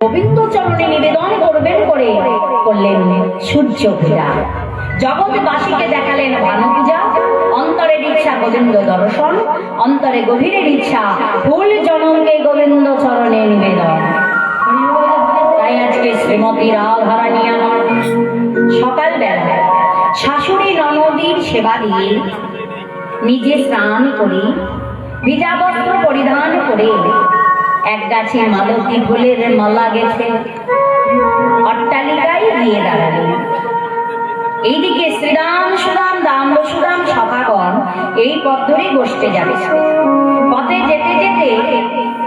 গোবিন্দ চরণে নিবেদন করবেন করে করলেন সূর্য পূজা। জগৎবাসীকে দেখালেন ভানু পূজা। অন্তরের ইচ্ছা গোবিন্দ দর্শন, অন্তরে গভীরের ইচ্ছা ফুল জনমকে গোবিন্দ চরণে নিবেদন। তাই আজকে শ্রীমতী রাধারানিয়া সকালবেলা শাশুড়ি ননদীর সেবা দিয়ে নিজে স্নান করি ভিজা বস্ত্র পরিধান করে এক গাছে মালতী ফুলের মালা গেছে। অট্টালিকায় গিয়ে দাঁড়ালেন এইদিকে শ্রীরাম, সুরাম দাম সুরাম সখাগণ এই পথ ধরেই বসতে যাবে। পথে যেতে যেতে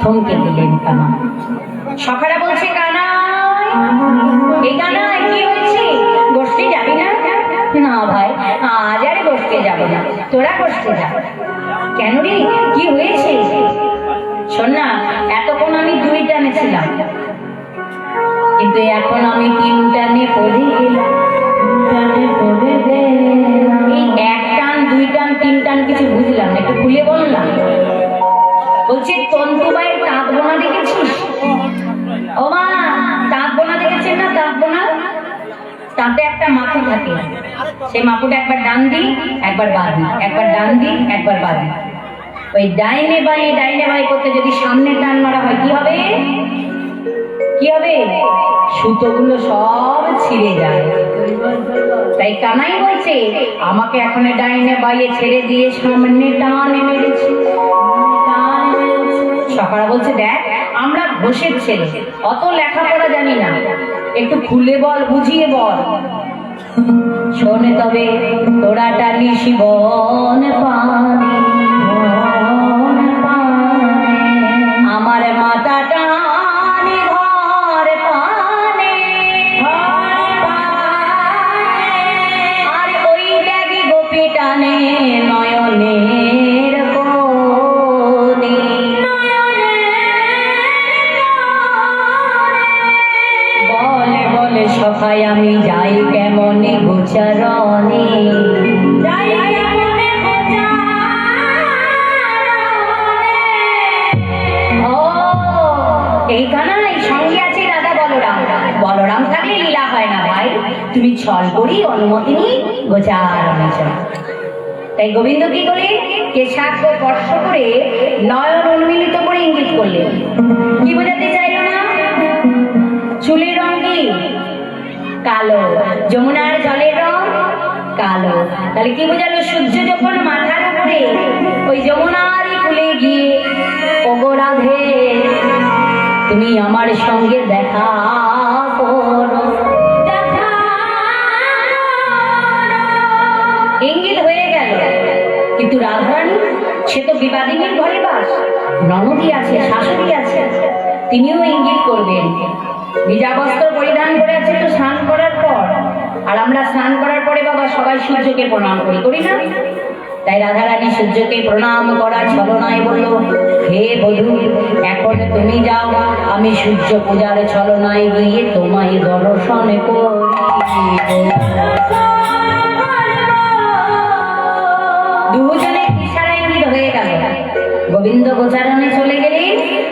থমকে দিলেন কানা। সখারা বলছে, কানা, এই কানা, কি হয়েছে? বসতে যাবি না? না ভাই, আজ আর বসতে যাব না। তোরা বসতে যা। কেন রে? কি হয়েছে? শোন না এতক্ষণ আমি দুই টানে ছিলাম কিন্তু এখন আমি তিন টানে পড়ে। এক টান, দুই টান, তিন টান কিছু বুঝলাম একটু খুলে বললাম বলছি তন্তুবাইয়ের তাঁত বোনা দেখেছিস? ও মা তাঁত বোনা দেখেছেন না তাঁত বোনা? তাতে একটা মাকু থাকে। সেই মাকুটা একবার ডান দিই, একবার বাঁধি একবার ডান দিই, একবার বাঁধি ওই ডাইনে বাঁয়ে ডাইনে বাঁয়ে করতে যদি সামনে টান মারা হয়, কি হবে? কি হবে? সুতোগুলো সব ছিঁড়ে যায়। তাই কানাই বলছে, আমাকে এখন ডাইনে বাইয়ে ছেড়ে দিয়ে সামনে টান মেরেছে সকাল বলছে, দেখ, আমরা ঘোষের ছেলে। অত লেখাপড়া জানি না। একটু খুলে বল, বুঝিয়ে বল। শোনে তবে তোরা টানি শিবন পানি। থাকলে হয় না, ভাই। তুমি ছল করি, অনুমতি নি গোচারণে চল তাই গোবিন্দ কি করে কেশাক স্পর্শ করে নয়ন উন্মিলিত করে ইঙ্গিত করলেন কি বোঝাতে চাইল না? চুলের রং কি? কালো। যমুনার জলের রং কালো। তাহলে কি বোঝালো? সূর্য যখন মাথার উপরে ওই যমুনারই কুলে গিয়ে, ওগো রাধে, তুমি আমার সঙ্গে দেখা সে তো বিবাদিনীর ঘরে বাস। ননদী আছে, শাশুড়ি আছে, তিনিও ইঙ্গিত করবেন। ভিজা বস্ত্র পরিধান করে আছে তো স্নান করার পর। আর আমরা স্নান করার পরে বাবা সবাই সূর্যকে প্রণাম করি করি না? তাই রাধারানী সূর্যকে প্রণাম করার ছলনায় বলল, হে বধূ, এখন তুমি যাও, আমি সূর্য পূজার ছলনায় গিয়ে তোমায় দর্শন করি গোবিন্দ গোচারণে চলে গেলে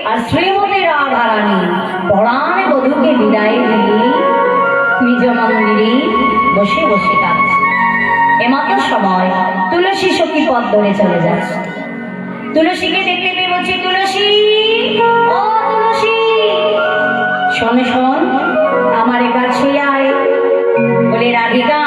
আর শ্রীমতী রাধারানী পরাণ বধূকে বিদায় দিয়ে নিজ মন্দিরে বসে বসে কাঁদছে। এমতো সময় তুলসী সখী পথ ধরে চলে যাচ্ছে। তুলসীকে দেখতে পেয়ে বলছি, তুলসী তুলসী, শোন শোন, আমার কাছে আয়। বলে রাধিকা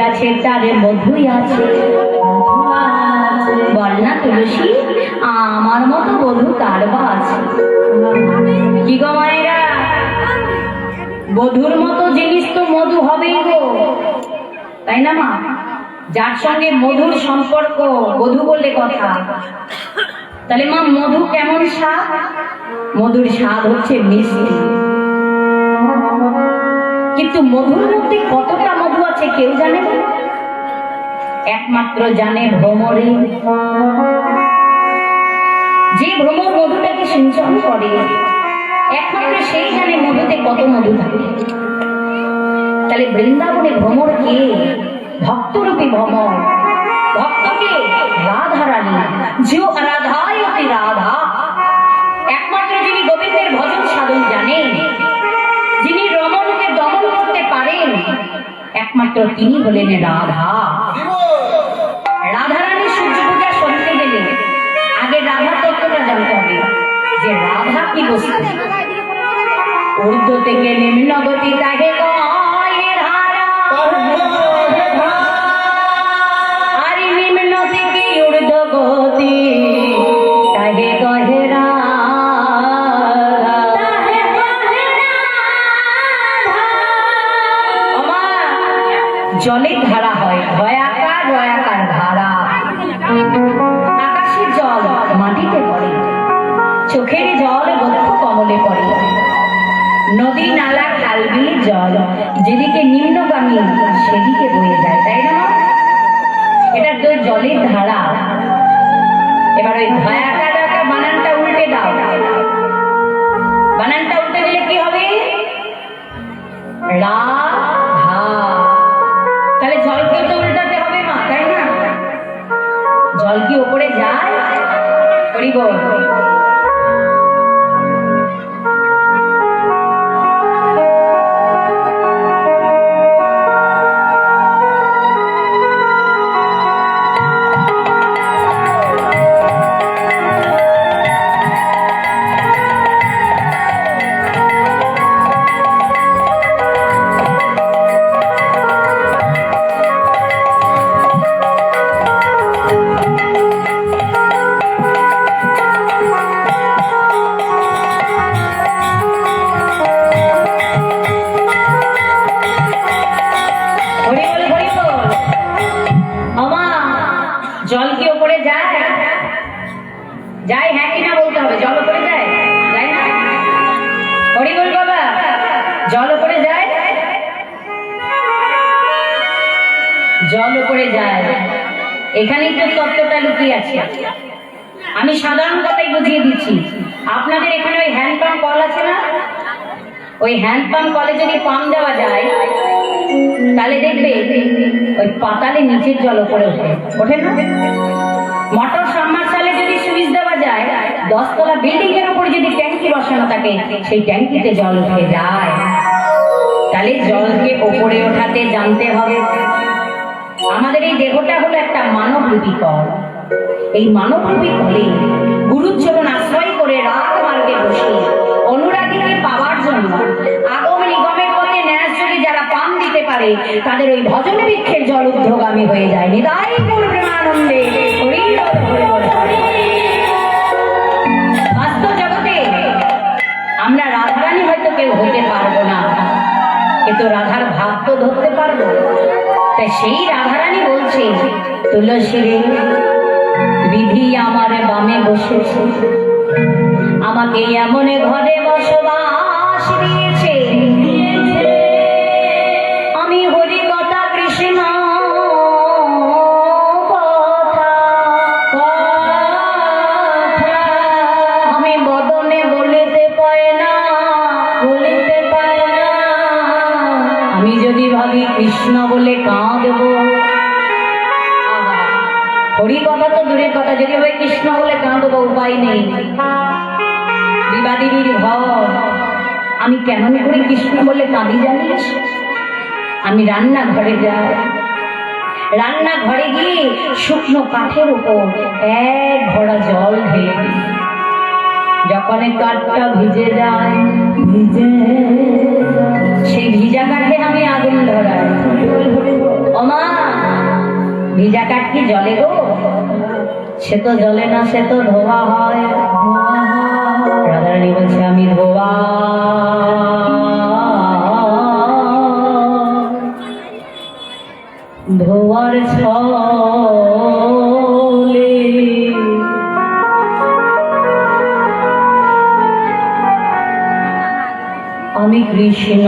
আছে তার মধুই আছে। বল না তুলসী, আমার মতো বধু কার বা আছে। কি গো মায়েরা? বধুর মতো জিনিস তো মধু হবেই গো। তাই না মা? যার সঙ্গে মধুর সম্পর্ক, বধু বললে কথা। তাহলে মা, মধু কেমন স্বাদ? মধুর স্বাদ হচ্ছে মিষ্টি। কিন্তু মধুর মধ্যে কতটা মধু আছে কেউ জানে? একমাত্র জানে ভ্রমরে। যে ভ্রমর মধুটাকে সিঞ্চন করে একমাত্র সেই জানে মধুতে কত মধু থাকে। তাহলে বৃন্দাবনে ভ্রমর কে? ভক্তরূপী ভ্রমর। ভক্তকে রাধা রানী যে রাধায় একমাত্র তিনি হলেন রাধা। রাধা রানী সূর্য পূজা শুনতে গেলে আগে রাধা তত্ত্বটা জানতে হবে, যে রাধা কি বস্তু? ঊর্ধ্ব থেকে নিম্ন গতি যেদিকে নিম্নগামী সেদিকে বয়ে যায়, তাই না? এটা তো জলের ধারা। এবার ওই ভয়াকার একটা বানানটা উল্টে দাও। বানানটা উল্টে দিলে কি হবে? রাধা তাহলে জলকে তো উল্টাতে হবে তাই না? জল কি ওপরে যায়? করি ওই হ্যান্ড পাম্প কলে যদি পাম্প দেওয়া যায়, তাহলে দেখবে ওই পাতালে নিচের জল ওপরে ওঠে। ওঠে না? মোটর সাবমার্সালে যদি সুইচ দেওয়া যায়, দশতলা বিল্ডিং এর উপরে যদি ট্যাঙ্কি বসানো থাকে, সেই ট্যাঙ্কিতে জল উঠে যায়। তাহলে জলকে ওপরে ওঠাতে জানতে হবে, আমাদের এই দেহটা হলো একটা মানব কল এই মানব রূপী কলে গুরুচরণ আশ্রয় করে রাগ মার্গে বসে পারে তাদের ওই ভজন বৃক্ষের জল ঊর্ধ্বগামী হয়ে যায়। নিদাই পূর্ণানন্দে সেই রাধারানী বলছে, তুলসী রে, বিধি আমার বামে বসেছে। আমাকে এমন ঘরে বসবাস দিয়েছে কথা যদি ভাবে কৃষ্ণ বলে কাঁদব, উপায় নেই। বিবাদিনীর ভয় আমি কেমন করে কৃষ্ণ বলে কাঁদি জানিস? আমি রান্না ঘরে যাই। রান্না ঘরে গিয়ে শুকনো কাঠের উপর এক ঘোড়া জল ঢেলে দিই। যখন কাঠটা ভিজে যায়, ভিজে সেই ভিজা কাঠে আমি আগুন ধরাই। ওমা, ভিজা কাঠ কি জলে গো? সে তো জলে না, সে তো ধোয়া হয়। রাধারানী বলছে, আমি ধোয়া। ধোয়ার ছলে আমি কৃষ্ণ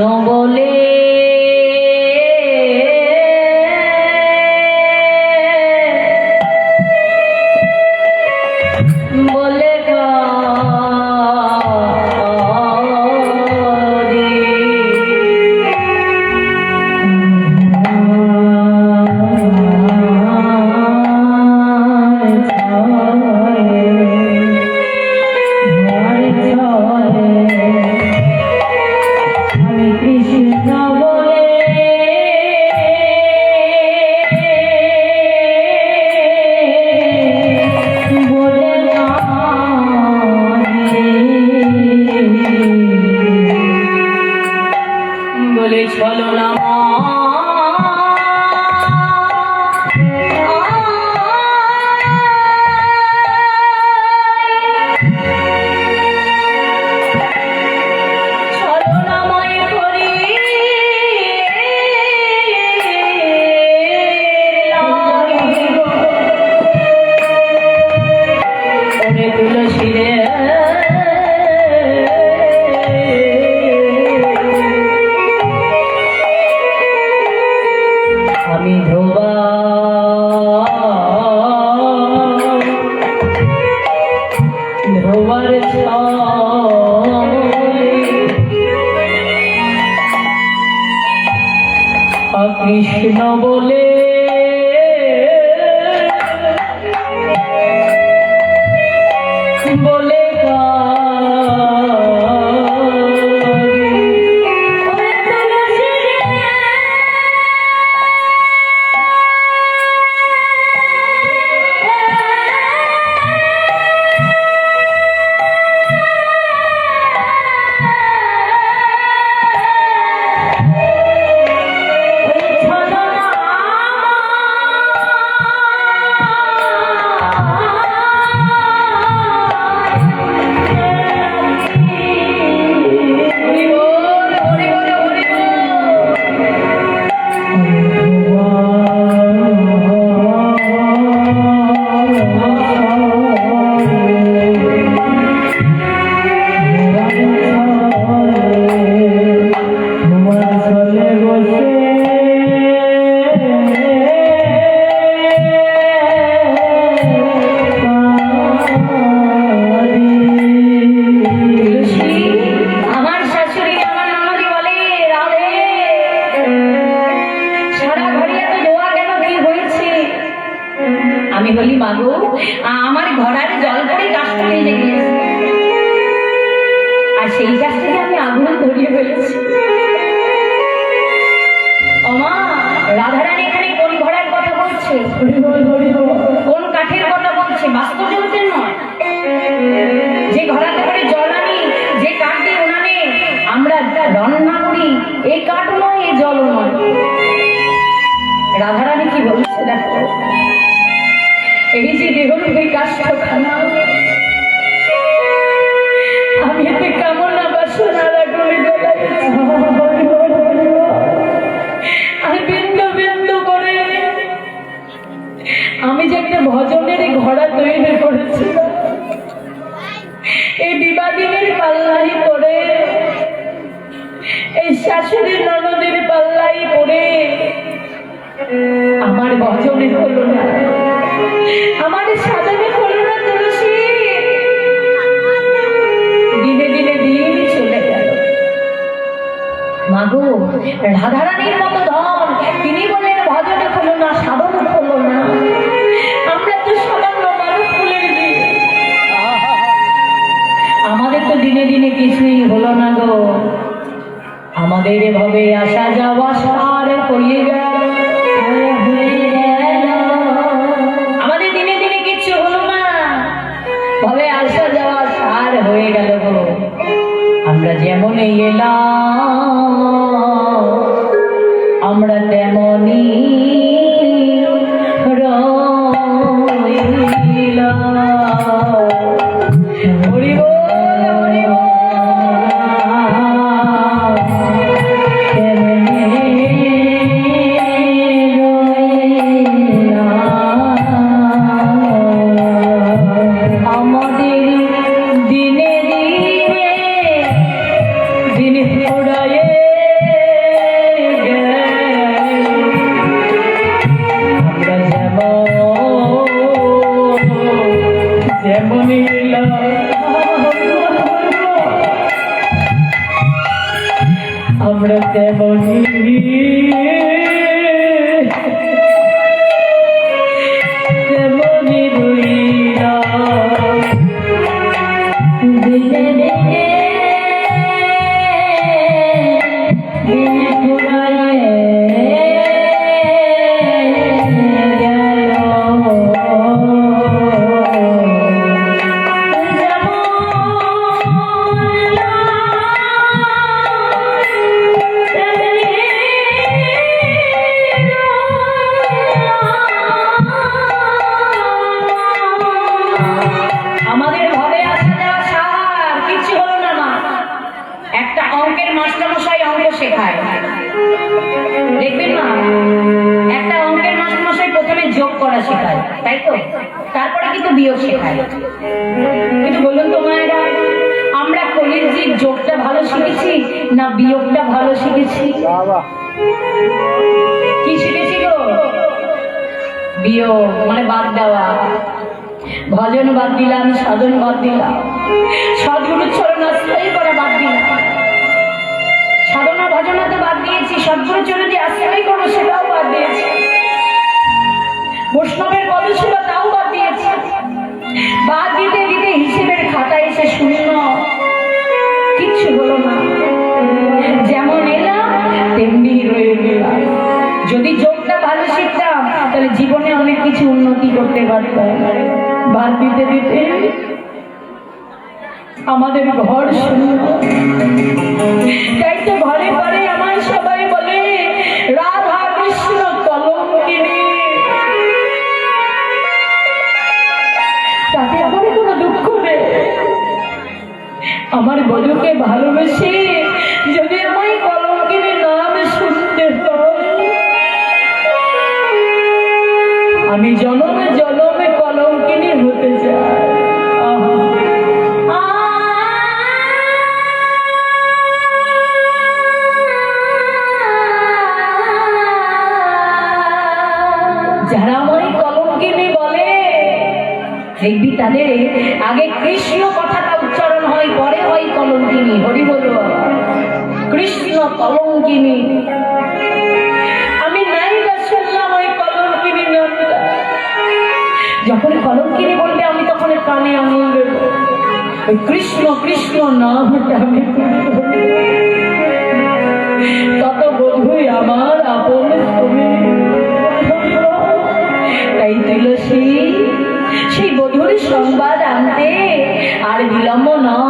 রাধারানীর মতো ধন তিনি বলেন ভজনে হলো না, সাধন হলো না। আমরা তো সামান্য মানুষ ফুলের আমাদের তো দিনে দিনে কিছুই হলো না গো। আমাদের এভাবে বাদ দিলাম সাধন বাদ দিলাম। সদ্গুরু চরণ আশ্রয় করা বাদ দিলাম। সাধনা ভজনা বাদ দিয়েছি সদ্গুরু চরণ যে আশ্রয় করব সেটাও বাদ দিয়েছি। বৈষ্ণবের পদসেবা তাও বাদ দিয়েছি। বাদ দিতে দিতে হিসেবের খাতায় এসে শূন্য। কিচ্ছু হলো না। যেমন এলাম, তেমনি রয়ে গেলাম যদি যোগটা ভালো শিখতাম, তাহলে জীবনে অনেক কিছু উন্নতি করতে পারতাম। বাদ দিতে দিতে। আমাদের ঘর শূন্য তো ঘরে ঘরে আমার সবাই বলে, রাধা কৃষ্ণ কলঙ্কিনী। তাতে আমার কোনো দুঃখ নেই। আমার বধুকে ভালোবেসে আর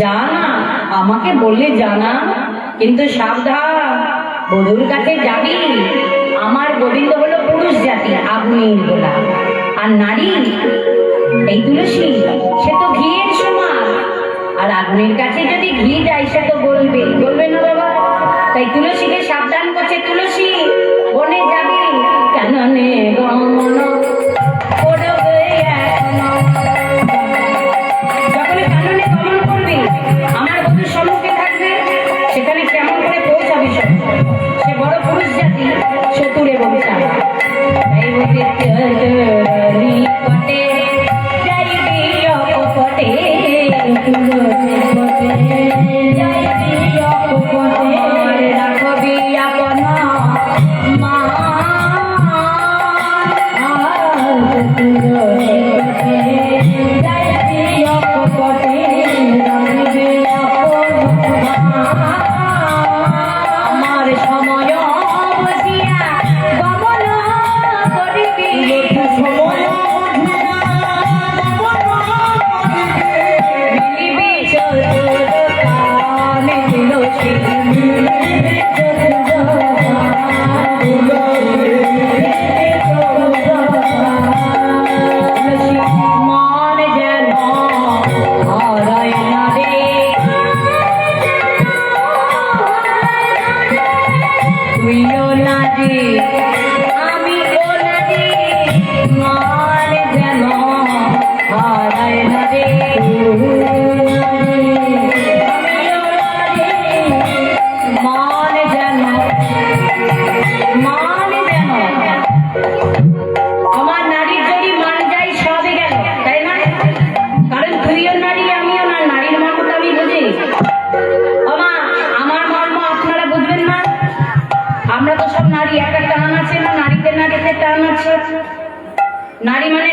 জানা, আমাকে বললে জানা, কিন্তু সাবধান, বধুর কাছে যাবি। আমার গোবিন্দ হলো পুরুষ জাতি আগুনের গোলা আর নারী, এই তুলসী, সে তো ঘিয়ের সমান। আর আগুনের কাছে যদি ঘি যায় সে তো বলবে। বলবে না বাবা। তাই তুলসীকে সাবধান তাই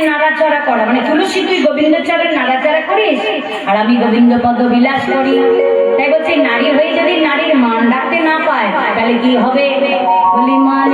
নাড়াচাড়া করা। মানে তুলসী, তুই গোবিন্দ চরণ নাড়াচাড়া করিস? আর আমি গোবিন্দ পদ বিলাস করি। তাই বলছি, নারী হয়ে যদি নারীর মান ডাকতে না পায়, তাহলে কি হবে? বলি মান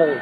যায়